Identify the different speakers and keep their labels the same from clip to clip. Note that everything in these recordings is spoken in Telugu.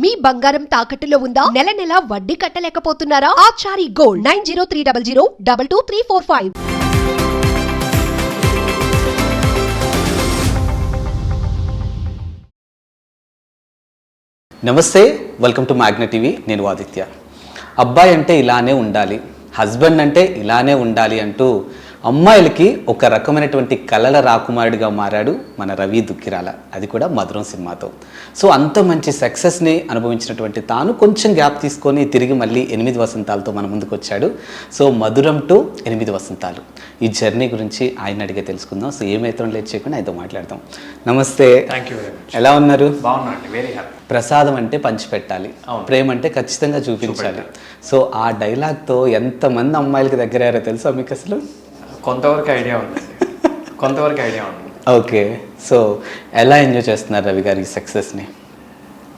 Speaker 1: మీ బంగారం తాకట్టులో ఉందా? నెల నెల వడ్డీ కట్టలేకపోతున్నారా? Achari gold nine zero three double zero double two three four five.
Speaker 2: నమస్తే వెల్కమ్ టు మ్యాగ్న టీవీ. నేను ఆదిత్య. అబ్బాయి అంటే ఇలానే ఉండాలి హస్బెండ్ అంటే ఇలానే ఉండాలి అంటూ అమ్మాయిలకి ఒక రకమైనటువంటి కలల రాకుమారుడిగా మారాడు మన రవి దుక్కిరాల. అది కూడా మధురం సినిమాతో. సో అంత మంచి సక్సెస్ని అనుభవించినటువంటి తాను కొంచెం గ్యాప్ తీసుకొని తిరిగి మళ్ళీ ఎనిమిది వసంతాలతో మన ముందుకు వచ్చాడు సో మధురం టు ఎనిమిది వసంతాలు. ఈ జర్నీ గురించి ఆయన అడిగే తెలుసుకుందాం. సో ఏమైతే లేట్ చేయకుండా ఆయనతో మాట్లాడదాం. నమస్తే. ఎలా ఉన్నారు? ప్రసాదం అంటే పంచిపెట్టాలి. ప్రేమ అంటే ఖచ్చితంగా చూపించాలి. సో ఆ డైలాగ్తో ఎంతమంది అమ్మాయిలకి దగ్గరయ్యారో తెలుసా మీకు అసలు?
Speaker 3: కొంతవరకు ఐడియా ఉందండి కొంతవరకు ఐడియా ఉంది.
Speaker 2: ఓకే. సో ఎలా ఎంజాయ్ చేస్తున్నారు రవి గారి సక్సెస్ని?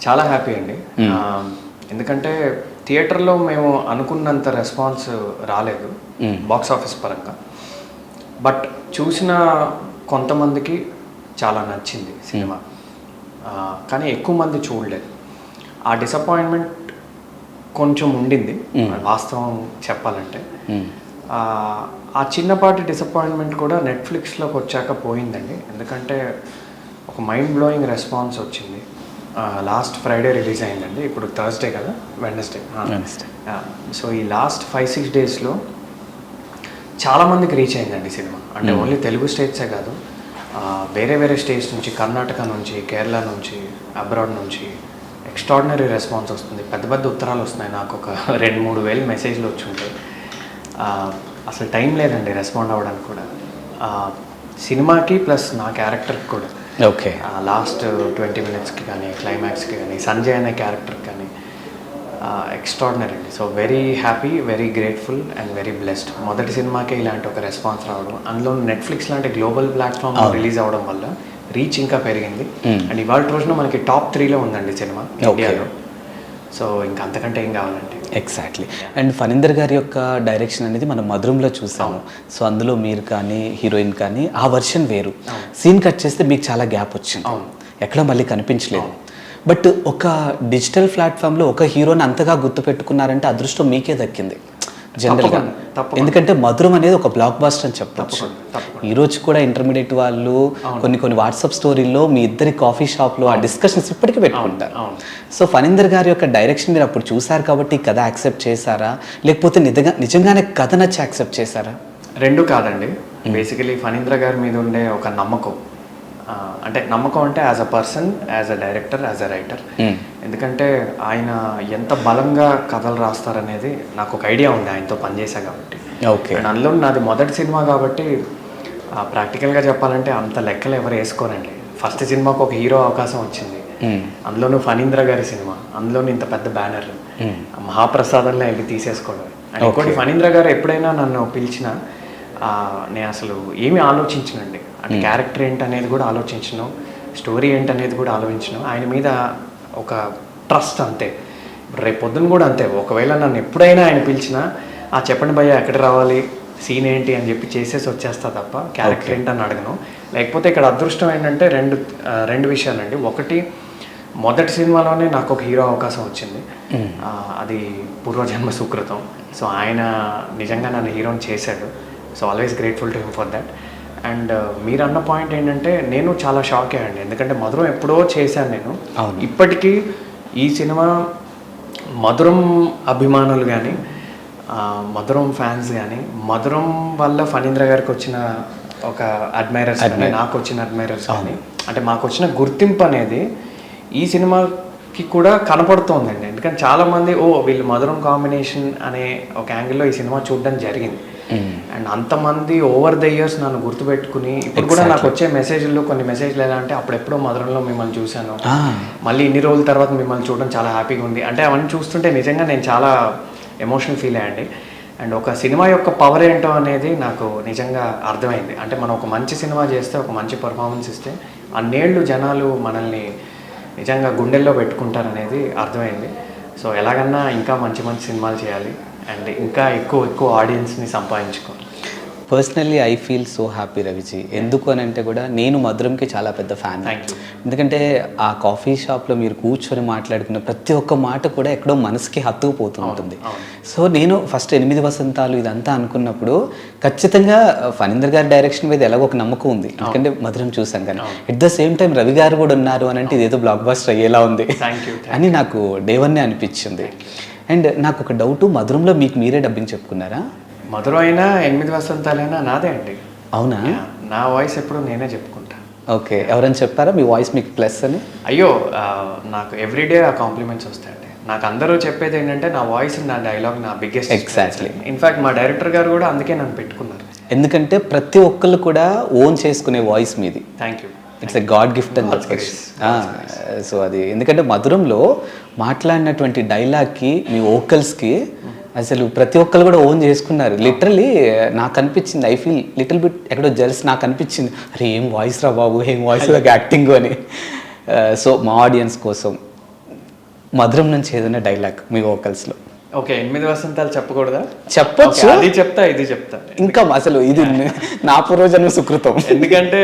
Speaker 3: చాలా హ్యాపీ అండి. ఆ, ఎందుకంటే థియేటర్లో మేము అనుకున్నంత రెస్పాన్స్ రాలేదు బాక్స్ ఆఫీస్ పరంగా. బట్ చూసిన కొంతమందికి చాలా నచ్చింది సినిమా. ఆ, కానీ ఎక్కువ మంది చూడలేదు. ఆ డిసప్పాయింట్మెంట్ కొంచెం ఉండింది. వాస్తవం చెప్పాలంటే. ఆ, చిన్నపాటి డిసప్పాయింట్మెంట్ కూడా నెట్ఫ్లిక్స్లోకి వచ్చాక పోయిందండి. ఎందుకంటే ఒక మైండ్ బ్లోయింగ్ రెస్పాన్స్ వచ్చింది లాస్ట్ ఫ్రైడే రిలీజ్ అయిందండి. ఇప్పుడు థర్స్డే కదా? Wednesday
Speaker 2: Wednesday.
Speaker 3: సో ఈ లాస్ట్ ఫైవ్ సిక్స్ డేస్లో చాలా మందికి రీచ్ అయిందండి సినిమా. అంటే ఓన్లీ తెలుగు స్టేట్సే కాదు. వేరే వేరే స్టేట్స్ నుంచి కర్ణాటక నుంచి కేరళ నుంచి అబ్రాడ్ నుంచి ఎక్స్ట్రాడినరీ రెస్పాన్స్ వస్తుంది. పెద్ద పెద్ద ఉత్తరాలు వస్తున్నాయి. నాకు ఒక రెండు మూడు వేలు మెసేజ్లు వచ్చి ఉంటాయి. అసలు టైం లేదండి రెస్పాండ్ అవ్వడానికి కూడా. సినిమాకి ప్లస్ నా క్యారెక్టర్కి కూడా.
Speaker 2: ఓకే.
Speaker 3: లాస్ట్ ట్వంటీ మినిట్స్కి కానీ క్లైమాక్స్కి కానీ సంజయ్ అనే క్యారెక్టర్కి కానీ ఎక్స్ట్రాడినరీ అండి. So very happy very grateful and very blessed మొదటి సినిమాకే ఇలాంటి ఒక రెస్పాన్స్ రావడం అందులో నెట్ఫ్లిక్స్ లాంటి గ్లోబల్ ప్లాట్ఫామ్ రిలీజ్ అవ్వడం వల్ల రీచ్ ఇంకా పెరిగింది. అండ్ ఇవాళ రోజున మనకి టాప్ త్రీలో ఉందండి సినిమా ఇండియాలో సో ఇంకా అంతకంటే ఏం కావాలండి
Speaker 2: ఎగ్జాక్ట్లీ అండ్ ఫణీందర్ గారి యొక్క డైరెక్షన్ అనేది మనం మధురంలో చూసాము. సో అందులో మీరు కానీ హీరోయిన్ కానీ ఆ వర్షన్ వేరు. సీన్ కట్ చేస్తే మీకు చాలా గ్యాప్ వచ్చింది. ఎక్కడో మళ్ళీ కనిపించలేదు. బట్ ఒక డిజిటల్ ప్లాట్ఫామ్లో ఒక హీరోని అంతగా గుర్తుపెట్టుకున్నారంటే అదృష్టం మీకే దక్కింది. జనరల్గా. ఎందుకంటే మధురం అనేది ఒక బ్లాక్ బాస్టర్ అని చెప్పొచ్చు.
Speaker 3: తప్పకుండా, తప్పకుండా.
Speaker 2: ఈ రోజు కూడా ఇంటర్మీడియట్ వాళ్ళు కొన్ని కొన్ని వాట్సాప్ స్టోరీల్లో మీ ఇద్దరి కాఫీ షాప్లో ఆ డిస్కషన్స్ ఇప్పటికీ పెట్టుకుంటారు. సో ఫణీందర్ గారి యొక్క డైరెక్షన్ మీరు అప్పుడు చూసారు కాబట్టి కథ యాక్సెప్ట్ చేశారా? లేకపోతే నిజంగా నిజంగానే కథ నచ్చి యాక్సెప్ట్ చేశారా?
Speaker 3: రెండు కాదండి. బేసికలీ ఫణీంద్ర గారి మీద ఉండే ఒక నమ్మకం. అంటే నమ్మకం అంటే as a person as a director as a writer. ఎందుకంటే ఆయన ఎంత బలంగా కథలు రాస్తారనేది నాకు ఒక ఐడియా ఉంది ఆయనతో పనిచేసా కాబట్టి.
Speaker 2: ఓకే.
Speaker 3: అండ్ అందులో నాది మొదటి సినిమా కాబట్టి ప్రాక్టికల్గా చెప్పాలంటే అంత లెక్కలు ఎవరు వేసుకోరండి. ఫస్ట్ సినిమాకు ఒక హీరో అవకాశం వచ్చింది. అందులోనూ ఫణీంద్ర గారి సినిమా. అందులోనూ ఇంత పెద్ద బ్యానర్. మహాప్రసాదంలో వెళ్ళి తీసేసుకోవడం. అండ్ ఇంకోటి ఫణీంద్ర గారు ఎప్పుడైనా నన్ను పిలిచినా నేను అసలు ఏమీ ఆలోచించనండి. అంటే క్యారెక్టర్ ఏంటనేది కూడా ఆలోచించను. స్టోరీ ఏంటనేది కూడా ఆలోచించను. ఆయన మీద ఒక ట్రస్ట్ అంతే. రేపు పొద్దున కూడా అంతే. ఒకవేళ నన్ను ఎప్పుడైనా ఆయన పిలిచినా ఆ చెప్పండి భయ్య ఎక్కడ రావాలి? సీన్ ఏంటి? అని చెప్పి చేసేసి వచ్చేస్తా తప్ప క్యారెక్టర్ ఏంటని అడగను. లేకపోతే ఇక్కడ అదృష్టం ఏంటంటే రెండు రెండు విషయాలండి. ఒకటి మొదటి సినిమాలోనే నాకు ఒక హీరో అవకాశం వచ్చింది. అది పూర్వజన్మ సుకృతం. సో ఆయన నిజంగా నన్ను హీరోని చేశాడు. So always grateful to him for that and మీరు అన్న పాయింట్ ఏంటంటే నేను చాలా షాక్ అయ్యండి ఎందుకంటే మధురం ఎప్పుడో చేశాను నేను. ఇప్పటికీ ఈ సినిమా మధురం అభిమానులు కానీ మధురం ఫ్యాన్స్ కానీ మధురం వల్ల ఫణీంద్ర గారికి వచ్చిన ఒక అడ్మైరర్స్ కానీ నాకు వచ్చిన అడ్మైరర్స్ కానీ అంటే మాకు వచ్చిన గుర్తింపు అనేది ఈ సినిమాకి కూడా కనపడుతోందండి. ఎందుకంటే చాలామంది ఓ వీళ్ళు మధురం కాంబినేషన్ అనే ఒక యాంగిల్లో ఈ సినిమా చూడడం జరిగింది. అండ్ అంతమంది ఓవర్ ద ఇయర్స్ నన్ను గుర్తుపెట్టుకుని ఇప్పుడు కూడా నాకు వచ్చే మెసేజ్లు కొన్ని మెసేజ్లు ఎలా అంటే అప్పుడెప్పుడో మధురంలో మిమ్మల్ని చూశాను. మళ్ళీ ఇన్ని రోజుల తర్వాత మిమ్మల్ని చూడడం చాలా హ్యాపీగా ఉంది. అంటే అవన్నీ చూస్తుంటే నిజంగా నేను చాలా ఎమోషనల్ ఫీల్ అయ్యండి అండ్. ఒక సినిమా యొక్క పవర్ ఏంటో అనేది నాకు నిజంగా అర్థమైంది. అంటే మనం ఒక మంచి సినిమా చేస్తే ఒక మంచి పర్ఫార్మెన్స్ ఇస్తే అన్నేళ్ళు జనాలు మనల్ని నిజంగా గుండెల్లో పెట్టుకుంటారనేది అర్థమైంది. సో ఎలాగన్నా ఇంకా మంచి మంచి సినిమాలు చేయాలి. అండ్ ఇంకా ఎక్కువ ఎక్కువ ఆడియన్స్ని సంపాదించుకోవాలి.
Speaker 2: Personally I feel so happy Ravi ji ఎందుకు అని అంటే కూడా నేను మధురంకి చాలా పెద్ద ఫ్యాన్. ఎందుకంటే ఆ కాఫీ షాప్లో మీరు కూర్చొని మాట్లాడుకున్న ప్రతి ఒక్క మాట కూడా ఎక్కడో మనసుకి హత్తుకుపోతూ ఉంటుంది సో నేను ఫస్ట్ ఎనిమిది వసంతాలు ఇదంతా అనుకున్నప్పుడు ఖచ్చితంగా ఫణీందర్ గారి డైరెక్షన్ మీద ఎలాగో ఒక నమ్మకం ఉంది. ఎందుకంటే మధురం చూసాం కానీ. At the same time Ravi గారు కూడా ఉన్నారు అని అంటే ఇదేదో బ్లాక్ బస్టర్ అయ్యేలా ఉంది. అని నాకు డేవన్నే అనిపించింది. అండ్ నాకు ఒక డౌట్ మధురంలో మీకు మీరే డబ్బింగ్ చెప్పుకున్నారా?
Speaker 3: మధురం అయినా ఎనిమిది వసంతాలైనా నాదే అండి.
Speaker 2: అవునా?
Speaker 3: నా వాయిస్ ఎప్పుడు నేనే చెప్పుకుంటా.
Speaker 2: ఓకే ఎవరైనా చెప్పారా మీ వాయిస్ మీకు ప్లస్ అని?
Speaker 3: అయ్యో నాకు ఎవ్రీడే ఆ కాంప్లిమెంట్స్ వస్తాయండి. నాకు అందరూ చెప్పేది ఏంటంటే నా వాయిస్ నా డైలాగ్ నా బిగ్గెస్ట్
Speaker 2: Exactly.
Speaker 3: ఇన్ఫాక్ట్ మా డైరెక్టర్ గారు కూడా అందుకే నన్ను పెట్టుకున్నారు.
Speaker 2: ఎందుకంటే ప్రతి ఒక్కళ్ళు కూడా ఓన్ చేసుకునే వాయిస్ మీది.
Speaker 3: Thank you
Speaker 2: it's a god gift అని చెప్పచ్చు సో అది. ఎందుకంటే మధురంలో మాట్లాడినటువంటి డైలాగ్కి మీ ఓకల్స్కి అసలు ప్రతి ఒక్కరు కూడా ఓన్ చేసుకున్నారు. లిటరలీ నాకు అనిపించింది. ఐ ఫీల్ లిటిల్ బిట్ ఎక్కడో జెల్స్ నాకు అనిపించింది. అరే ఏం వాయిస్ రా బాబు? ఏం వాయిస్ యాక్టింగ్ అని. సో మా ఆడియన్స్ కోసం మధురం నుంచి ఏదైనా డైలాగ్ మీ ఓకల్స్లో
Speaker 3: ఓకే ఎనిమిది వసంతాలు చెప్పకూడదా?
Speaker 2: చెప్పొచ్చు.
Speaker 3: అది చెప్తా ఇది చెప్తా.
Speaker 2: ఇంకా అసలు ఇది నా పూర్వజన్మ సుకృతం.
Speaker 3: ఎందుకంటే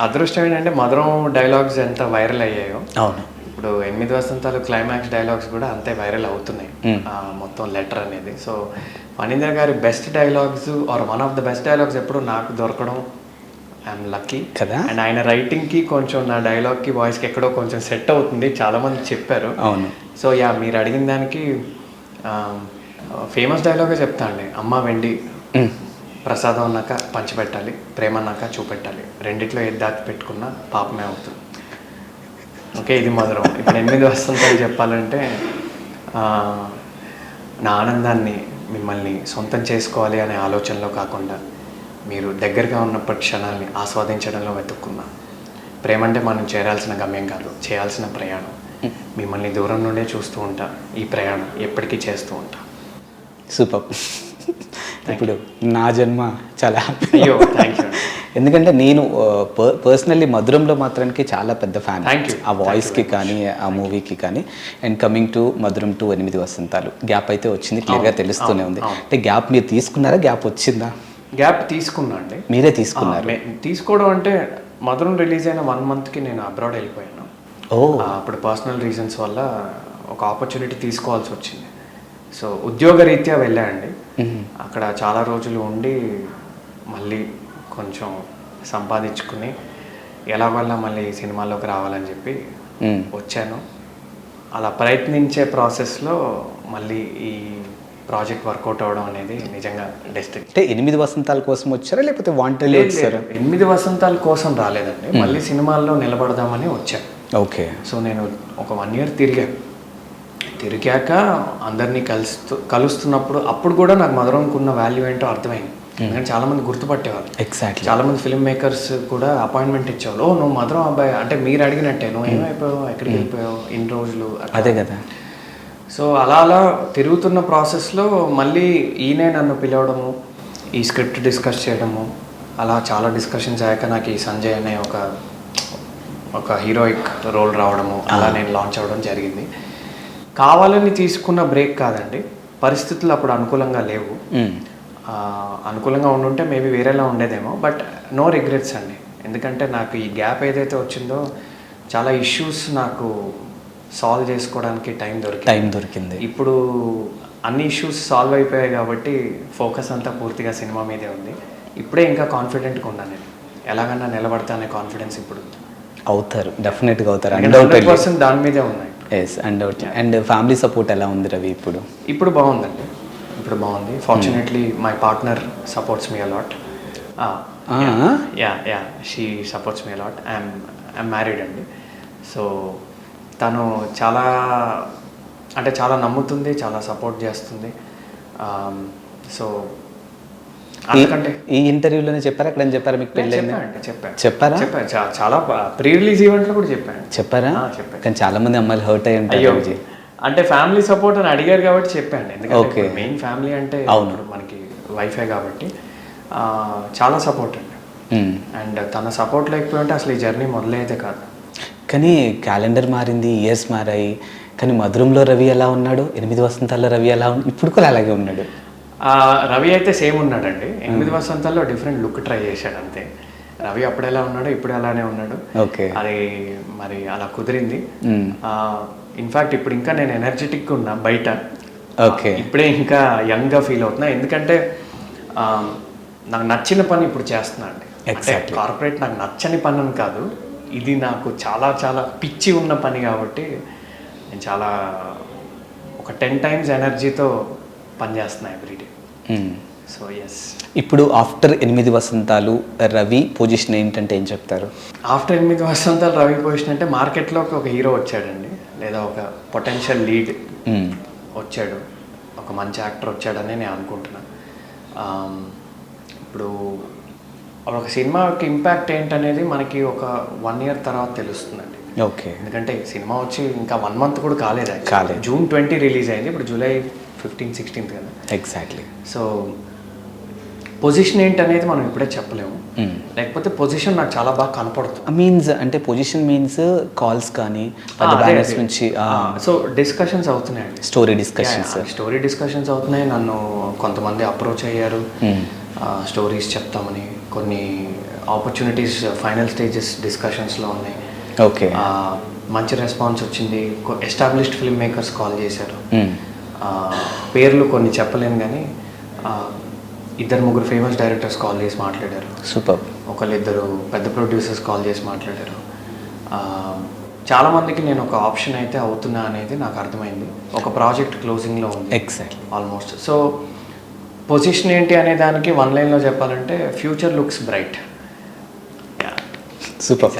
Speaker 3: అదృష్టం ఏంటంటే మధురం డైలాగ్స్ ఎంత వైరల్ అయ్యాయో.
Speaker 2: అవును.
Speaker 3: ఇప్పుడు ఎనిమిది వసంతాలు క్లైమాక్స్ డైలాగ్స్ కూడా అంతే వైరల్ అవుతున్నాయి. ఆ, మొత్తం లెటర్ అనేది. సో ఫణీందర్ గారి best dialogues are one of the best dialogues ఎప్పుడు నాకు దొరకడం ఐఎమ్ లక్కీ
Speaker 2: కదా?
Speaker 3: అండ్ ఆయన రైటింగ్కి కొంచెం నా డైలాగ్కి వాయిస్కి ఎక్కడో కొంచెం సెట్ అవుతుంది. చాలా మంది చెప్పారు.
Speaker 2: అవును.
Speaker 3: సో యా మీరు అడిగిన దానికి ఫేమస్ డైలాగే చెప్తా అండి. అమ్మ వెండి.
Speaker 2: మ్.
Speaker 3: ప్రసాదం అన్నాక పంచిపెట్టాలి ప్రేమ అన్నాక చూపెట్టాలి. రెండిట్లో ఏది దాచి పెట్టుకున్నా పాపమే అవుతుంది. ఓకే ఇది మధురం. ఇప్పుడు ఎనిమిది వసంతాలు చెప్పాలంటే నా ఆనందాన్ని మిమ్మల్ని సొంతం చేసుకోవాలి అనే ఆలోచనలో కాకుండా మీరు దగ్గరగా ఉన్నప్పటి క్షణాల్ని ఆస్వాదించడంలో వెతుక్కున్నా. ప్రేమ అంటే మనం చేరాల్సిన గమ్యం కాదు చేయాల్సిన ప్రయాణం. మిమ్మల్ని దూరం నుండే చూస్తూ ఉంటా ఈ ప్రయాణం ఎప్పటికీ చేస్తూ ఉంటా.
Speaker 2: సూపర్. ఇప్పుడు నా జన్మ చాలా హ్యాపీ
Speaker 3: అయ్యో థ్యాంక్ యూ
Speaker 2: ఎందుకంటే నేను పర్సనల్లీ మధురంలో మాత్రానికి చాలా పెద్ద ఫ్యాన్. ఆ వాయిస్కి కానీ ఆ మూవీకి కానీ and coming to Madhuram to Enimidi Vasantalu. Gap అయితే వచ్చింది క్లియర్గా తెలుస్తూనే ఉంది. అంటే గ్యాప్ మీరు తీసుకున్నారా? గ్యాప్ వచ్చిందా?
Speaker 3: గ్యాప్ తీసుకున్నా అండి.
Speaker 2: మీరే తీసుకున్నారు.
Speaker 3: తీసుకోవడం అంటే మధురం రిలీజ్ అయిన వన్ మంత్కి నేను అబ్రాడ్ వెళ్ళిపోయాను.
Speaker 2: ఓ.
Speaker 3: అప్పుడు పర్సనల్ రీజన్స్ వల్ల ఒక ఆపర్చునిటీ తీసుకోవాల్సి వచ్చింది. సో ఉద్యోగ రీత్యా వెళ్ళానండి అక్కడ చాలా రోజులు ఉండి మళ్ళీ కొంచెం సంపాదించుకుని ఎలాగోలా మళ్ళీ ఈ సినిమాలోకి రావాలని చెప్పి. వచ్చాను. అలా ప్రయత్నించే ప్రాసెస్లో మళ్ళీ ఈ ప్రాజెక్ట్ వర్కౌట్ అవ్వడం అనేది నిజంగా డెస్టినీ
Speaker 2: అంటే ఎనిమిది వసంతాల కోసం వచ్చారా లేకపోతే వాంటెడ్
Speaker 3: లేదు,
Speaker 2: వచ్చారా.
Speaker 3: ఎనిమిది వసంతాల కోసం రాలేదండి. మళ్ళీ సినిమాల్లో నిలబడదామని వచ్చాను.
Speaker 2: ఓకే.
Speaker 3: సో నేను ఒక వన్ ఇయర్ తిరిగాను. తిరిగాక అందరినీ కలుస్తూ కలుస్తున్నప్పుడు అప్పుడు కూడా నాకు మధురంకున్న వాల్యూ ఏంటో అర్థమైంది. ఎందుకంటే చాలా మంది గుర్తుపట్టేవారు
Speaker 2: ఎగ్జాక్ట్లీ
Speaker 3: చాలా మంది ఫిల్మ్ మేకర్స్ కూడా అపాయింట్మెంట్ ఇచ్చేవాళ్ళు. ఓ నువ్వు మధురం అబ్బాయి అంటే మీరు అడిగినట్టే నువ్వు ఏమైపోయావు? ఎక్కడికి వెళ్ళిపోయావు? ఇన్ని రోజులు.
Speaker 2: అదే కదా.
Speaker 3: సో అలా అలా తిరుగుతున్న ప్రాసెస్లో మళ్ళీ ఈయనే నన్ను పిలవడము ఈ స్క్రిప్ట్ డిస్కస్ చేయడము అలా చాలా డిస్కషన్స్ అయ్యాక నాకు ఈ సంజయ్ అనే ఒక ఒక హీరోయిక్ రోల్ రావడము అలా నేను లాంచ్ అవ్వడం జరిగింది. కావాలని తీసుకున్న బ్రేక్ కాదండి. పరిస్థితులు అప్పుడు అనుకూలంగా లేవు. అనుకూలంగా ఉండుంటే మేబీ వేరేలా ఉండేదేమో బట్ నో రిగ్రెట్స్ అండి. ఎందుకంటే నాకు ఈ గ్యాప్ ఏదైతే వచ్చిందో చాలా ఇష్యూస్ నాకు సాల్వ్ చేసుకోవడానికి టైం దొరికింది.
Speaker 2: టైం దొరికింది.
Speaker 3: ఇప్పుడు అన్ని ఇష్యూస్ సాల్వ్ అయిపోయాయి కాబట్టి ఫోకస్ అంతా పూర్తిగా సినిమా మీదే ఉంది. ఇప్పుడే ఇంకా కాన్ఫిడెంట్గా ఉన్నాను నేను. ఎలాగన్నా నిలబడతా అనే కాన్ఫిడెన్స్ ఇప్పుడు.
Speaker 2: అవుతారు డెఫినెట్గా అవుతారు.
Speaker 3: హండ్రెడ్ పర్సెంట్ దాని మీదే ఉన్నాయి.
Speaker 2: Yes undoubtedly and family support ఎలా ఉంది రవి ఇప్పుడు?
Speaker 3: ఇప్పుడు బాగుందండి. ఇప్పుడు బాగుంది. Fortunately my partner supports me a lot. Yeah yeah she supports me a lot I'm I'm married అండి. సో తను చాలా అంటే చాలా నమ్ముతుంది చాలా సపోర్ట్ చేస్తుంది. సో అందుకంటే
Speaker 2: ఈ ఇంటర్వ్యూలోనే చెప్పారా? ఎక్కడ చెప్పారా? మీకు పెళ్ళి
Speaker 3: చెప్పాను.
Speaker 2: చెప్పారా?
Speaker 3: చెప్పాను. చాలా ప్రీ రిలీజ్ ఈవెంట్లో కూడా చెప్పాను.
Speaker 2: చెప్పారా?
Speaker 3: చెప్పాను.
Speaker 2: కానీ చాలా మంది అమ్మాయిలు హర్ట్ అయ్యి ఉంటారు.
Speaker 3: అంటే ఫ్యామిలీ సపోర్ట్ అని అడిగారు కాబట్టి చెప్పాను. ఎందుకంటే. మెయిన్ ఫ్యామిలీ అంటే
Speaker 2: అవును.
Speaker 3: మనకి వైఫై కాబట్టి చాలా సపోర్ట్ అండి. అండ్ తన సపోర్ట్ లేకపోయి ఉంటే అసలు ఈ జర్నీ మొదలైతే కాదు.
Speaker 2: కానీ క్యాలెండర్ మారింది ఇయర్స్ మారాయి. కానీ మధురంలో రవి ఎలా ఉన్నాడు? ఎనిమిది వసంతాల్లో రవి ఎలా ఉన్నాడు ఇప్పుడు కూడా అలాగే ఉన్నాడు.
Speaker 3: రవి అయితే సేమ్ ఉన్నాడండి. ఎనిమిది వసంతాల్లో డిఫరెంట్ లుక్ ట్రై చేశాడు అంతే. రవి అప్పుడు ఎలా ఉన్నాడు ఇప్పుడు అలానే ఉన్నాడు.
Speaker 2: ఓకే.
Speaker 3: అది మరి అలా కుదిరింది. ఇన్ఫాక్ట్ ఇప్పుడు ఇంకా నేను ఎనర్జెటిక్ ఉన్నా బయట.
Speaker 2: ఓకే.
Speaker 3: ఇప్పుడే ఇంకా యంగ్గా ఫీల్ అవుతున్నా. ఎందుకంటే నాకు నచ్చిన పని ఇప్పుడు చేస్తున్నా అండి. కార్పొరేట్ నాకు నచ్చని పని అని కాదు. ఇది నాకు చాలా చాలా పిచ్చి ఉన్న పని కాబట్టి నేను చాలా ఒక టెన్ టైమ్స్ ఎనర్జీతో పనిచేస్తున్నా ఎవ్రీడే
Speaker 2: మ్మ్.
Speaker 3: సో ఎస్
Speaker 2: ఇప్పుడు ఆఫ్టర్ ఎనిమిది వసంతాలు రవి పొజిషన్ ఏంటంటే ఏం చెప్తారు?
Speaker 3: ఆఫ్టర్ ఎనిమిది వసంతాలు రవి పొజిషన్ అంటే మార్కెట్లోకి ఒక హీరో వచ్చాడండి. లేదా ఒక పొటెన్షియల్ లీడ్
Speaker 2: మ్మ్.
Speaker 3: వచ్చాడు. ఒక మంచి యాక్టర్ వచ్చాడని నేను అనుకుంటున్నాను ఆమ్, ఇప్పుడు ఒక సినిమాకి ఇంపాక్ట్ ఏంటనేది మనకి ఒక వన్ ఇయర్ తర్వాత తెలుస్తుందండి.
Speaker 2: ఓకే
Speaker 3: ఎందుకంటే సినిమా వచ్చి ఇంకా వన్ మంత్ కూడా కాలేదు.
Speaker 2: కాలేదు.
Speaker 3: జూన్ ట్వంటీ రిలీజ్ అయింది. ఇప్పుడు జూలై ఫిఫ్టీన్ సిక్స్టీన్త్ కదా.
Speaker 2: ఎగ్జాక్ట్లీ
Speaker 3: సో పొజిషన్ ఏంటనేది మనం ఇప్పుడే చెప్పలేము.
Speaker 2: మ్మ్.
Speaker 3: లేకపోతే పొజిషన్ నాకు చాలా బాగా కనపడుతుంది
Speaker 2: మీన్స్ అంటే పొజిషన్ మీన్స్ కాల్స్ కానీ బ్యానర్స్. నుంచి
Speaker 3: సో డిస్కషన్స్ అవుతున్నాయండి.
Speaker 2: స్టోరీ డిస్కషన్స్
Speaker 3: స్టోరీ డిస్కషన్స్ అవుతున్నాయి. నన్ను కొంతమంది అప్రోచ్ అయ్యారు. స్టోరీస్ చెప్తామని. కొన్ని ఆపర్చునిటీస్ ఫైనల్ స్టేజెస్ డిస్కషన్స్లో ఉన్నాయి.
Speaker 2: ఓకే
Speaker 3: మంచి రెస్పాన్స్ వచ్చింది. ఎస్టాబ్లిష్డ్ ఫిల్మ్ మేకర్స్ కాల్ చేశారు. ఆ, పేర్లు కొన్ని చెప్పలేను కానీ ఇద్దరు ముగ్గురు ఫేమస్ డైరెక్టర్స్ కాల్ చేసి మాట్లాడారు.
Speaker 2: సూపర్.
Speaker 3: ఒకళ్ళిద్దరు పెద్ద ప్రొడ్యూసర్స్ కాల్ చేసి మాట్లాడారు. ఆ, చాలా మందికి నేను ఒక ఆప్షన్ అయితే అవుతున్నా అనేది నాకు అర్థమైంది. ఒక ప్రాజెక్ట్ క్లోజింగ్లో ఉంది.
Speaker 2: ఎగ్జాక్ట్లీ
Speaker 3: ఆల్మోస్ట్ సో పొజిషన్ ఏంటి అనే దానికి వన్ లైన్లో చెప్పాలంటే future looks bright
Speaker 2: super.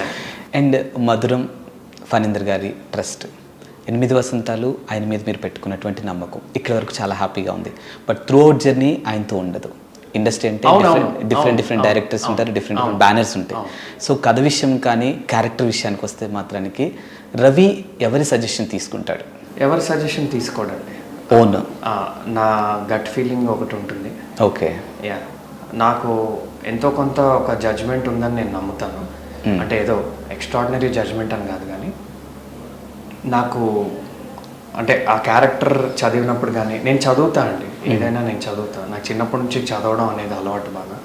Speaker 2: And Madhuram Phanindra గారి ట్రస్ట్ ఎనిమిది వసంతాలు ఆయన మీద మీరు పెట్టుకున్నటువంటి నమ్మకం. ఇక్కడ వరకు చాలా హ్యాపీగా ఉంది. బట్ త్రూ అవుట్ జర్నీ ఆయనతో ఉండదు. ఇండస్ట్రీ అంటే డిఫరెంట్ డిఫరెంట్ డిఫరెంట్ డైరెక్టర్స్ ఉంటారు డిఫరెంట్
Speaker 3: అవును,
Speaker 2: బ్యానర్స్ ఉంటాయి. సో కథ విషయం కానీ క్యారెక్టర్ విషయానికి వస్తే మాత్రానికి రవి ఎవరి సజెషన్ తీసుకుంటాడు?
Speaker 3: ఎవరి సజెషన్ తీసుకోడండి?
Speaker 2: ఓన్
Speaker 3: నా గట్ ఫీలింగ్ ఒకటి ఉంటుంది.
Speaker 2: ఓకే
Speaker 3: యా నాకు ఎంతో కొంత ఒక జడ్జ్మెంట్ ఉందని నేను నమ్ముతాను.
Speaker 2: Hmm.
Speaker 3: అంటే ఏదో ఎక్స్ట్రాడినరీ జడ్జ్మెంట్ అని కాదు నాకు అంటే ఆ క్యారెక్టర్ చదివినప్పుడు కానీ నేను చదువుతా అండి. ఏదైనా నేను చదువుతా. నాకు చిన్నప్పటి నుంచి చదవడం అనేది అలవాటు బాగా.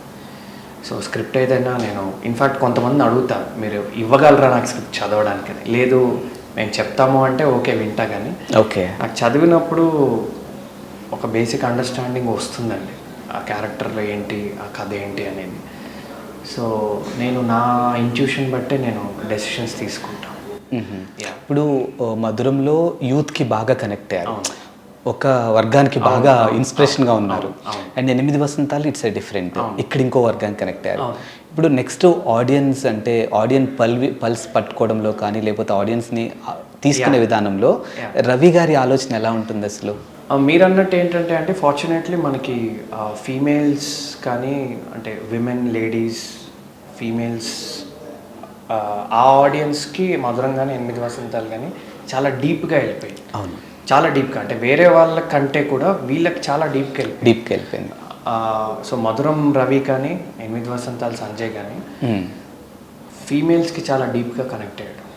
Speaker 3: సో స్క్రిప్ట్ ఏదైనా నేను ఇన్ఫాక్ట్ కొంతమంది అడుగుతా మీరు ఇవ్వగలరా నాకు స్క్రిప్ట్ చదవడానికి. లేదు మేము చెప్తాము అంటే ఓకే వింటా కానీ.
Speaker 2: ఓకే.
Speaker 3: నాకు చదివినప్పుడు ఒక బేసిక్ అండర్స్టాండింగ్ వస్తుందండి. ఆ క్యారెక్టర్లో ఏంటి ఆ కథ ఏంటి అనేది. సో నేను నా ఇంట్యూషన్ బట్టే నేను డెసిషన్స్ తీసుకుంటాను.
Speaker 2: ఇప్పుడు ఓ, మధురంలో యూత్కి బాగా కనెక్ట్ అయ్యారు. ఒక వర్గానికి బాగా
Speaker 3: అవును,
Speaker 2: ఇన్స్పిరేషన్గా
Speaker 3: అవును,
Speaker 2: ఉన్నారు. అండ్ ఎనిమిది వసంతాలు ఇట్స్ ఎ డిఫరెంట్. ఇక్కడ ఇంకో వర్గానికి కనెక్ట్ అయ్యారు. ఇప్పుడు నెక్స్ట్ ఆడియన్స్ అంటే ఆడియన్స్ పల్వి పల్స్ పట్టుకోవడంలో కానీ లేకపోతే audience ని ఆ, తీసుకునే. విధానంలో. రవి గారి ఆలోచన ఎలా ఉంటుంది అసలు
Speaker 3: మీరు అన్నట్టు ఏంటంటే అంటే ఫార్చునేట్లీ మనకి ఫీమేల్స్ కానీ అంటే విమెన్ లేడీస్ ఫీమేల్స్ ఆ ఆడియన్స్కి మధురం కానీ ఎనిమిది వసంతాలు కానీ చాలా డీప్గా వెళ్ళిపోయింది.
Speaker 2: అవును.
Speaker 3: చాలా డీప్గా అంటే వేరే వాళ్ళ కంటే కూడా వీళ్ళకి చాలా డీప్గా వెళ్ళిపోయింది.
Speaker 2: డీప్కి వెళ్ళిపోయింది.
Speaker 3: సో మధురం రవి కానీ ఎనిమిది వసంతాలు సంజయ్ కానీ. ఫీమేల్స్కి చాలా డీప్గా కనెక్ట్ అయ్యాడు.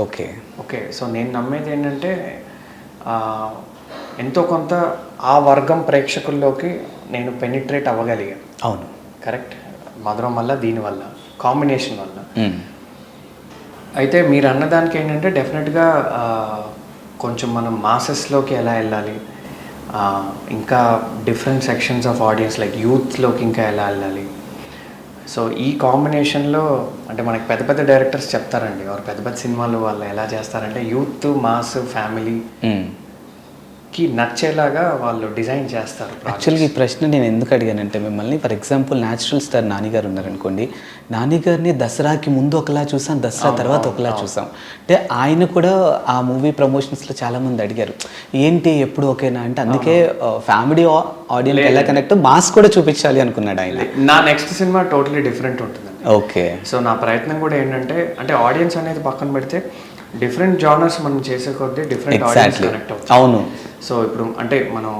Speaker 2: ఓకే.
Speaker 3: ఓకే సో నేను నమ్మేది ఏంటంటే ఎంతో కొంత ఆ వర్గం ప్రేక్షకుల్లోకి నేను పెనిట్రేట్ అవ్వగలిగాను.
Speaker 2: అవును.
Speaker 3: కరెక్ట్? మధురం వల్ల దీనివల్ల కాంబినేషన్ వల్ల. అయితే మీరు అన్నదానికి ఏంటంటే డెఫినెట్గా కొంచెం మనం మాసెస్లోకి ఎలా వెళ్ళాలి ఇంకా different sections of audience like యూత్లోకి ఇంకా ఎలా వెళ్ళాలి. సో ఈ కాంబినేషన్లో అంటే మనకి పెద్ద పెద్ద డైరెక్టర్స్ చెప్తారండి. వారు పెద్ద పెద్ద సినిమాలు వాళ్ళు ఎలా చేస్తారంటే యూత్ మాస్ ఫ్యామిలీ
Speaker 2: మ్మ్.
Speaker 3: నచ్చేలాగా వాళ్ళు డిజైన్ చేస్తారు.
Speaker 2: యాక్చువల్గా ఈ ప్రశ్న నేను ఎందుకు అడిగానంటే మిమ్మల్ని ఫర్ ఎగ్జాంపుల్ న్యాచురల్ స్టార్ నానిగారు ఉన్నారనుకోండి నానిగారిని దసరాకి ముందు ఒకలా చూసాం దసరా తర్వాత ఒకలా చూసాం. అంటే ఆయన కూడా ఆ మూవీ ప్రమోషన్స్లో చాలా మంది అడిగారు ఏంటి ఎప్పుడు ఓకేనా? అంటే అందుకే ఫ్యామిలీ ఆడియన్స్ ఎలా కనెక్ట్ మాస్ కూడా చూపించాలి అనుకున్నాడు ఆయన.
Speaker 3: నా నెక్స్ట్ సినిమా టోటలీ డిఫరెంట్ ఉంటుందండి.
Speaker 2: ఓకే.
Speaker 3: సో నా ప్రయత్నం కూడా ఏంటంటే అంటే ఆడియన్స్ అనేది పక్కన పెడితే డిఫరెంట్ జానర్స్ మనం చేసే కొద్దీ డిఫరెంట్ ఆడియన్స్ కనెక్ట్ అవుతుంది
Speaker 2: అవును.
Speaker 3: సో ఇప్పుడు అంటే మనం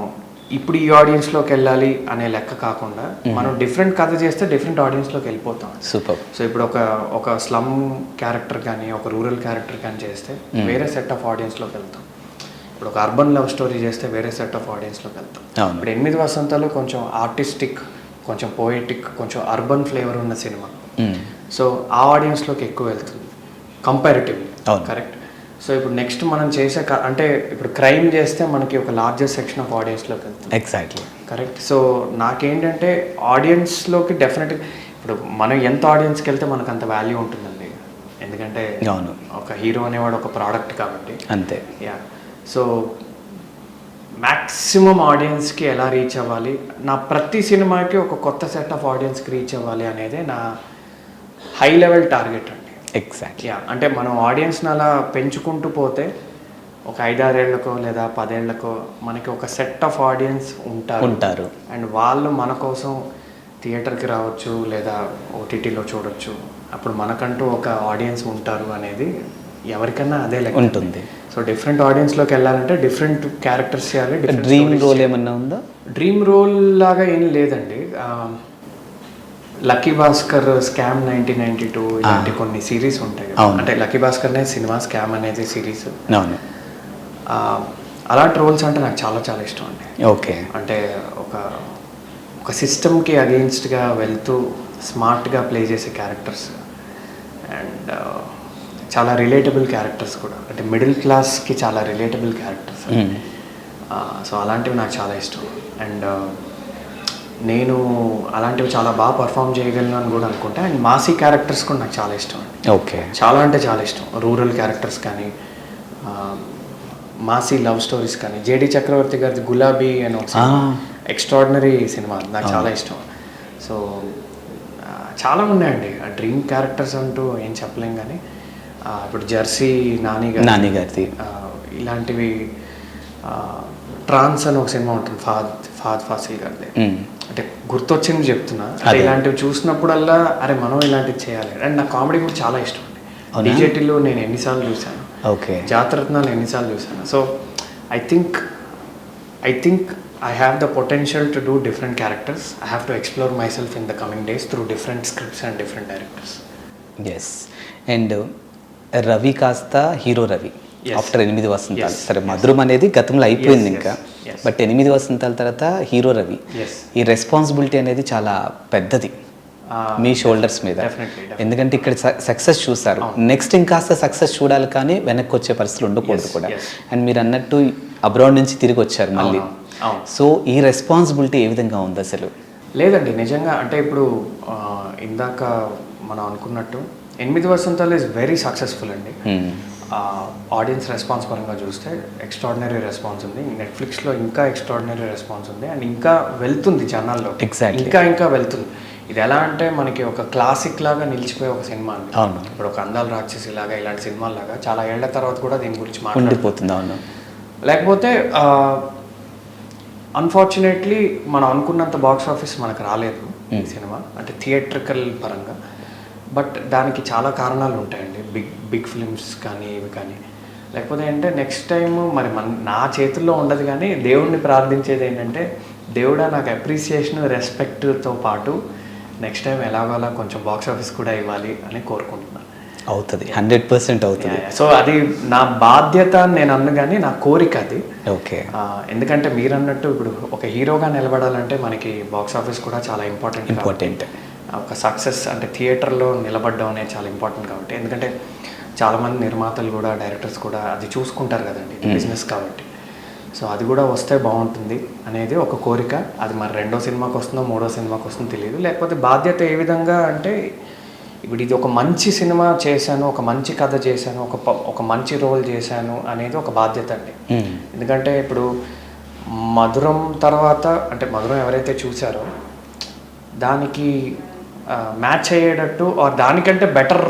Speaker 3: ఇప్పుడు ఈ ఆడియన్స్లోకి వెళ్ళాలి అనే లెక్క కాకుండా మనం డిఫరెంట్ కథ చేస్తే డిఫరెంట్ ఆడియన్స్లోకి వెళ్ళిపోతాం.
Speaker 2: సూపర్.
Speaker 3: సో ఇప్పుడు ఒక ఒక స్లమ్ క్యారెక్టర్ కానీ ఒక రూరల్ క్యారెక్టర్ కానీ చేస్తే వేరే సెట్ ఆఫ్ ఆడియన్స్లోకి వెళ్తాం. ఇప్పుడు ఒక అర్బన్ లవ్ స్టోరీ చేస్తే వేరే సెట్ ఆఫ్ ఆడియన్స్లోకి వెళ్తాం. ఇప్పుడు ఎనిమిది వసంతాలు కొంచెం ఆర్టిస్టిక్ కొంచెం పోయిటిక్ కొంచెం అర్బన్ ఫ్లేవర్ ఉన్న సినిమా. సో ఆ ఆడియన్స్లోకి ఎక్కువ వెళ్తుంది కంపారిటివ్లీ. కరెక్ట్ సో ఇప్పుడు నెక్స్ట్ మనం చేసే అంటే ఇప్పుడు క్రైమ్ చేస్తే మనకి ఒక లార్జెస్ట్ సెక్షన్ ఆఫ్ ఆడియన్స్లోకి వెళ్తుంది.
Speaker 2: ఎగ్జాక్ట్లీ
Speaker 3: కరెక్ట్ సో నాకేంటంటే ఆడియన్స్లోకి డెఫినెట్గా ఇప్పుడు మనం ఎంత ఆడియన్స్కి వెళ్తే మనకు అంత వాల్యూ ఉంటుందండి. ఎందుకంటే
Speaker 2: అవును.
Speaker 3: ఒక హీరో అనేవాడు ఒక ప్రోడక్ట్ కాబట్టి.
Speaker 2: అంతే.
Speaker 3: యా సో మ్యాక్సిమం ఆడియన్స్కి ఎలా రీచ్ అవ్వాలి? నా ప్రతి సినిమాకి ఒక కొత్త సెట్ ఆఫ్ ఆడియన్స్కి రీచ్ అవ్వాలి అనేది నా హై లెవెల్ టార్గెట్ యా అంటే మనం ఆడియన్స్ని అలా పెంచుకుంటూ పోతే ఒక ఐదారేళ్ళకో లేదా పదేళ్ళకో మనకి ఒక సెట్ ఆఫ్ ఆడియన్స్ ఉంటారు.
Speaker 2: ఉంటారు.
Speaker 3: అండ్ వాళ్ళు మన కోసం థియేటర్కి రావచ్చు లేదా ఓటీటీలో చూడొచ్చు. అప్పుడు మనకంటూ ఒక ఆడియన్స్ ఉంటారు అనేది ఎవరికన్నా అదే లెక్క.
Speaker 2: ఉంటుంది.
Speaker 3: సో డిఫరెంట్ ఆడియన్స్లోకి వెళ్ళాలంటే డిఫరెంట్ క్యారెక్టర్స్ చేయాలి
Speaker 2: డ్రీమ్ రోల్ ఏమన్నా ఉందా?
Speaker 3: డ్రీమ్ రోల్ లాగా ఏం లేదండి. Lucky Bhaskar scam nineteen ninety two ఇలాంటి కొన్ని సిరీస్ ఉంటాయి. అంటే లక్కీ భాస్కర్ అనేది సినిమా స్కామ్ అనేది సిరీస్
Speaker 2: అవును.
Speaker 3: అలాంటి రోల్స్ అంటే నాకు చాలా చాలా ఇష్టం అండి.
Speaker 2: ఓకే.
Speaker 3: అంటే ఒక ఒక సిస్టమ్కి అగెయిన్స్ట్గా వెళ్తూ స్మార్ట్గా ప్లే చేసే క్యారెక్టర్స్ అండ్ చాలా రిలేటబుల్ క్యారెక్టర్స్ కూడా. అంటే మిడిల్ క్లాస్కి చాలా రిలేటబుల్ క్యారెక్టర్స్. సో అలాంటివి నాకు చాలా ఇష్టం. అండ్ నేను అలాంటివి చాలా బాగా పర్ఫామ్ చేయగలను అని కూడా అనుకుంటా. అండ్ మాసీ క్యారెక్టర్స్ కూడా నాకు చాలా ఇష్టం అండి.
Speaker 2: ఓకే.
Speaker 3: చాలా అంటే చాలా ఇష్టం. రూరల్ క్యారెక్టర్స్ కానీ మాసీ లవ్ స్టోరీస్ కానీ జేడి చక్రవర్తి గారిది గులాబీ అని ఒక. ఎక్స్ట్రాడినరీ సినిమా. నాకు చాలా ఇష్టం. సో చాలా ఉన్నాయండి. ఆ డ్రీమ్ క్యారెక్టర్స్ అంటూ ఏం చెప్పలేం కానీ ఇప్పుడు జెర్సీ నాని గారి
Speaker 2: నాని గారిది.
Speaker 3: ఇలాంటివి ట్రాన్స్ అని ఒక సినిమా ఉంటుంది. ఫాద్ ఫాద్ ఫాసిల్ గారిది. అంటే గుర్తొచ్చింది చెప్తున్నా.
Speaker 2: అదే.
Speaker 3: ఇలాంటివి చూసినప్పుడల్లా అరే మనం ఇలాంటివి చేయాలి. అండ్ నాకు కామెడీ కూడా చాలా ఇష్టం అండి? డీజేటీలో నేను ఎన్నిసార్లు చూశాను.
Speaker 2: ఓకే.
Speaker 3: జాతరత్నాలు ఎన్నిసార్లు చూశాను. So I think I think I have the potential to do different characters I have to explore myself in the coming days through different scripts and different directors
Speaker 2: yes and Ravi కాస్త హీరో రవి. ఆఫ్టర్ ఎనిమిది వసంతాలు.
Speaker 3: Yes,
Speaker 2: సరే మధురం అనేది గతంలో అయిపోయింది ఇంకా. బట్ ఎనిమిది వసంతాల తర్వాత హీరో రవి. ఈ రెస్పాన్సిబిలిటీ అనేది చాలా పెద్దది మీ షోల్డర్స్ మీద. ఎందుకంటే ఇక్కడ సక్సెస్ చూసారు నెక్స్ట్ ఇంకాస్త సక్సెస్ చూడాలి కానీ వెనక్కి వచ్చే పరిస్థితులు ఉండకూడదు కూడా. అండ్ మీరు అన్నట్టు అబ్రాడ్ నుంచి తిరిగి వచ్చారు మళ్ళీ. సో ఈ రెస్పాన్సిబిలిటీ ఏ విధంగా ఉంది అసలు
Speaker 3: లేదండి నిజంగా అంటే ఇప్పుడు ఇందాక మనం అనుకున్నట్టు Enimidi Vasantalu is very successful అండి
Speaker 2: Hmm.
Speaker 3: ఆడియన్స్ రెస్పాన్స్ పరంగా చూస్తే ఎక్స్ట్రాడినరీ రెస్పాన్స్ ఉంది. నెట్ఫ్లిక్స్లో ఇంకా ఎక్స్ట్రాడినరీ రెస్పాన్స్ ఉంది. అండ్ ఇంకా వెళ్తుంది జనాల్లో.
Speaker 2: Exactly.
Speaker 3: ఇంకా ఇంకా వెళ్తుంది. ఇది ఎలా అంటే మనకి ఒక క్లాసిక్ లాగా నిలిచిపోయే ఒక సినిమా అండి.
Speaker 2: అవును.
Speaker 3: ఇప్పుడు ఒక అందాల రాక్షసి లాగా ఇలాంటి సినిమాలాగా చాలా ఏళ్ళ తర్వాత కూడా దీని గురించి మాట్లాడుతుంది.
Speaker 2: ఉండిపోతుంది అవును.
Speaker 3: లేకపోతే అన్ఫార్చునేట్లీ మనం అనుకున్నంత బాక్స్ ఆఫీస్ మనకు రాలేదు ఈ సినిమా. అంటే థియేట్రికల్ పరంగా. బట్ దానికి చాలా కారణాలు ఉంటాయండి. బిగ్ బిగ్ ఫిల్మ్స్ కానీ ఇవి కానీ. లేకపోతే ఏంటంటే నెక్స్ట్ టైం మరి మన నా చేతుల్లో ఉండదు కానీ దేవుడిని ప్రార్థించేది ఏంటంటే దేవుడా నాకు అప్రిసియేషన్ రెస్పెక్ట్తో పాటు నెక్స్ట్ టైం ఎలాగోలా కొంచెం బాక్స్ ఆఫీస్ కూడా ఇవ్వాలి అని కోరుకుంటున్నాను
Speaker 2: అవుతుంది. హండ్రెడ్ పర్సెంట్ అవుతుంది.
Speaker 3: సో అది నా బాధ్యత నేను అన్ను కానీ నా కోరిక అది.
Speaker 2: ఓకే.
Speaker 3: ఎందుకంటే మీరు అన్నట్టు ఇప్పుడు ఒక హీరోగా నిలబడాలంటే మనకి బాక్స్ ఆఫీస్ కూడా చాలా ఇంపార్టెంట్
Speaker 2: ఇంపార్టెంట్
Speaker 3: ఒక సక్సెస్ అంటే థియేటర్లో నిలబడడం అనేది చాలా ఇంపార్టెంట్ కాబట్టి. ఎందుకంటే చాలామంది నిర్మాతలు కూడా డైరెక్టర్స్ కూడా అది చూసుకుంటారు కదండి బిజినెస్ కాబట్టి. సో అది కూడా వస్తే బాగుంటుంది అనేది ఒక కోరిక. అది మరి రెండో సినిమాకి వస్తుందో మూడో సినిమాకి వస్తుందో తెలియదు. లేకపోతే బాధ్యత ఏ విధంగా అంటే ఇప్పుడు ఇది ఒక మంచి సినిమా చేశాను ఒక మంచి కథ చేశాను ఒక ఒక మంచి రోల్ చేశాను అనేది ఒక బాధ్యత అండి.
Speaker 2: మ్మ్.
Speaker 3: ఎందుకంటే ఇప్పుడు మధురం తర్వాత అంటే మధురం ఎవరైతే చూసారో దానికి మ్యాచ్ అయ్యేటట్టు ఆర్ దానికంటే బెటర్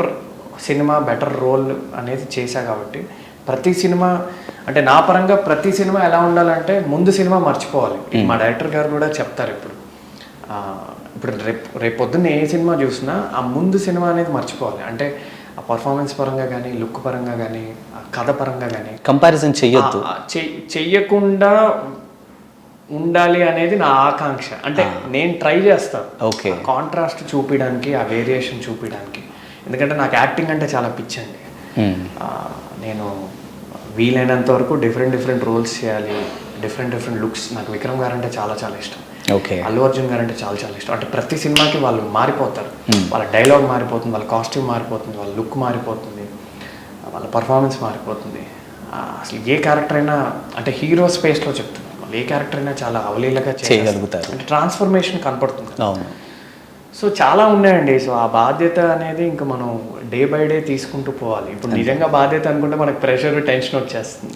Speaker 3: సినిమా బెటర్ రోల్ అనేది చేశా కాబట్టి ప్రతి సినిమా అంటే నా పరంగా ప్రతి సినిమా ఎలా ఉండాలంటే ముందు సినిమా మర్చిపోవాలి. మా డైరెక్టర్ గారు కూడా చెప్తారు ఇప్పుడు. ఇప్పుడు రేపు రేపు పొద్దున్న ఏ సినిమా చూసినా ఆ ముందు సినిమా అనేది మర్చిపోవాలి. అంటే ఆ పర్ఫార్మెన్స్ పరంగా కానీ లుక్ పరంగా కానీ కథ పరంగా కానీ
Speaker 2: కంపారిజన్ చెయ్యొద్దు.
Speaker 3: చెయ్యకుండా ఉండాలి అనేది నా ఆకాంక్ష. అంటే నేను ట్రై చేస్తాను
Speaker 2: ఓకే.
Speaker 3: కాంట్రాస్ట్ చూపించడానికి ఆ వేరియేషన్ చూపించడానికి ఎందుకంటే నాకు యాక్టింగ్ అంటే చాలా పిచ్చండి. ఆ, నేను వీలైనంత వరకు డిఫరెంట్ డిఫరెంట్ రోల్స్ చేయాలి. డిఫరెంట్ డిఫరెంట్ లుక్స్ నాకు విక్రమ్ గారు అంటే చాలా చాలా ఇష్టం.
Speaker 2: ఓకే.
Speaker 3: అల్లు అర్జున్ గారు అంటే చాలా చాలా ఇష్టం. అంటే ప్రతి సినిమాకి వాళ్ళు మారిపోతారు. వాళ్ళ డైలాగ్ మారిపోతుంది వాళ్ళ కాస్ట్యూమ్ మారిపోతుంది వాళ్ళ లుక్ మారిపోతుంది వాళ్ళ పర్ఫార్మెన్స్ మారిపోతుంది. అసలు ఏ క్యారెక్టర్ అయినా అంటే హీరో స్పేస్లో వాళ్ళు ఏ క్యారెక్టర్ అయినా చాలా అవలీలగా.
Speaker 2: చేయగలుగుతారు.
Speaker 3: అంటే ట్రాన్స్ఫర్మేషన్ కనపడుతుంది.
Speaker 2: అవును.
Speaker 3: సో చాలా ఉన్నాయండి. సో ఆ బాధ్యత అనేది ఇంకా మనం డే బై డే తీసుకుంటూ పోవాలి. ఇప్పుడు నిజంగా బాధ్యత అనుకుంటే మనకు ప్రెషర్ టెన్షన్ వచ్చేస్తుంది.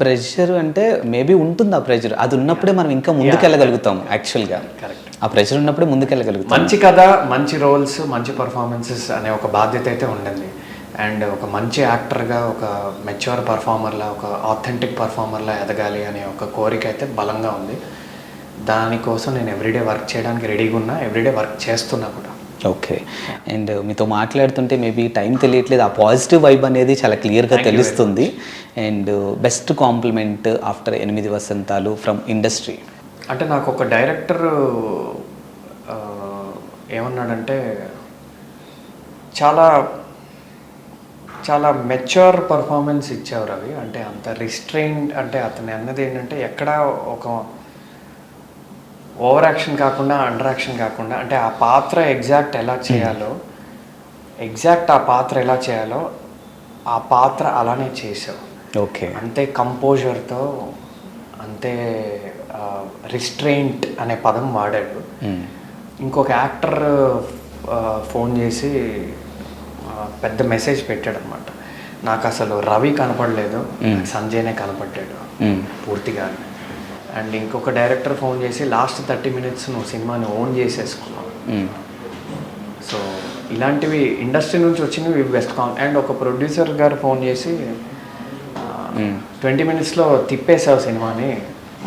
Speaker 2: ప్రెషర్ అంటే మేబీ ఉంటుంది ఆ ప్రెషర్ అది ఉన్నప్పుడే మనం ఇంకా ముందుకెళ్ళగలుగుతాం యాక్చువల్గా
Speaker 3: కరెక్ట్
Speaker 2: ఆ ప్రెషర్ ఉన్నప్పుడే ముందుకెళ్ళగలుగుతాం.
Speaker 3: మంచి కథ మంచి రోల్స్ మంచి పర్ఫార్మెన్సెస్ అనే ఒక బాధ్యత అయితే ఉండండి అండ్ ఒక మంచి యాక్టర్గా ఒక మెచ్యూర్ పర్ఫార్మర్లా ఒక ఆథెంటిక్ పర్ఫార్మర్లా ఎదగాలి అనే ఒక కోరిక అయితే బలంగా ఉంది. దానికోసం నేను ఎవ్రీడే వర్క్ చేయడానికి రెడీగా ఉన్నా ఎవ్రీడే వర్క్ చేస్తున్నా కూడా.
Speaker 2: ఓకే. అండ్ మీతో మాట్లాడుతుంటే మేబీ టైం తెలియట్లేదు ఆ పాజిటివ్ వైబ్ అనేది చాలా క్లియర్గా తెలుస్తుంది. And best compliment after Enimidi Vasanthalu from industry.
Speaker 3: అంటే నాకు ఒక డైరెక్టర్ ఏమన్నాడంటే చాలా చాలా మెచ్యూర్ పర్ఫార్మెన్స్ ఇచ్చావు రవి. అంటే అంత రిస్ట్రైన్ అంటే అతని అన్నది ఏంటంటే ఎక్కడ ఒక ఓవర్ యాక్షన్ కాకుండా అండర్ యాక్షన్ కాకుండా అంటే ఆ పాత్ర ఎగ్జాక్ట్ ఎలా చేయాలో ఎగ్జాక్ట్ ఆ పాత్ర ఎలా చేయాలో ఆ పాత్ర అలానే చేసావు.
Speaker 2: ఓకే.
Speaker 3: అంతే కంపోజర్తో అంతే రిస్ట్రెయింట్ అనే పదం వాడాడు. ఇంకొక యాక్టర్ ఫోన్ చేసి పెద్ద మెసేజ్ పెట్టాడు అనమాట నాకు అసలు రవి కనపడలేదు సంజయ్నే కనపడ్డాడు పూర్తిగా. అండ్ ఇంకొక డైరెక్టర్ ఫోన్ చేసి లాస్ట్ థర్టీ మినిట్స్ నువ్వు సినిమాని ఓన్ చేసేసుకున్నావు సో ఇలాంటివి ఇండస్ట్రీ నుంచి వచ్చినవి బెస్ట్ కాన్ అండ్ ఒక ప్రొడ్యూసర్ గారు ఫోన్ చేసి ట్వంటీ మినిట్స్లో తిప్పేసావు సినిమాని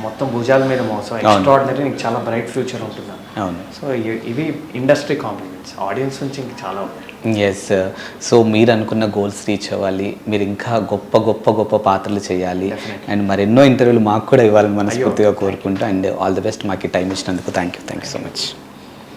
Speaker 3: మొత్తం భుజాల మీద మోసం ఎక్స్ట్రాడినరీ నీకు చాలా బ్రైట్ ఫ్యూచర్ ఉంటుంది.
Speaker 2: అవును.
Speaker 3: సో ఇవి ఇండస్ట్రీ కాంప్లిమెంట్స్ ఆడియన్స్ నుంచి ఇంక చాలా ఉన్నాయి
Speaker 2: ఎస్ సో మీరు అనుకున్న గోల్స్ రీచ్ అవ్వాలి. మీరు ఇంకా గొప్ప గొప్ప గొప్ప పాత్రలు చేయాలి. అండ్ మరెన్నో ఇంటర్వ్యూలు మాకు కూడా ఇవ్వాలని మనస్ఫూర్తిగా కోరుకుంటా అండ్ ఆల్ ది బెస్ట్ మాకు టైం ఇచ్చినందుకు thank you thank you so much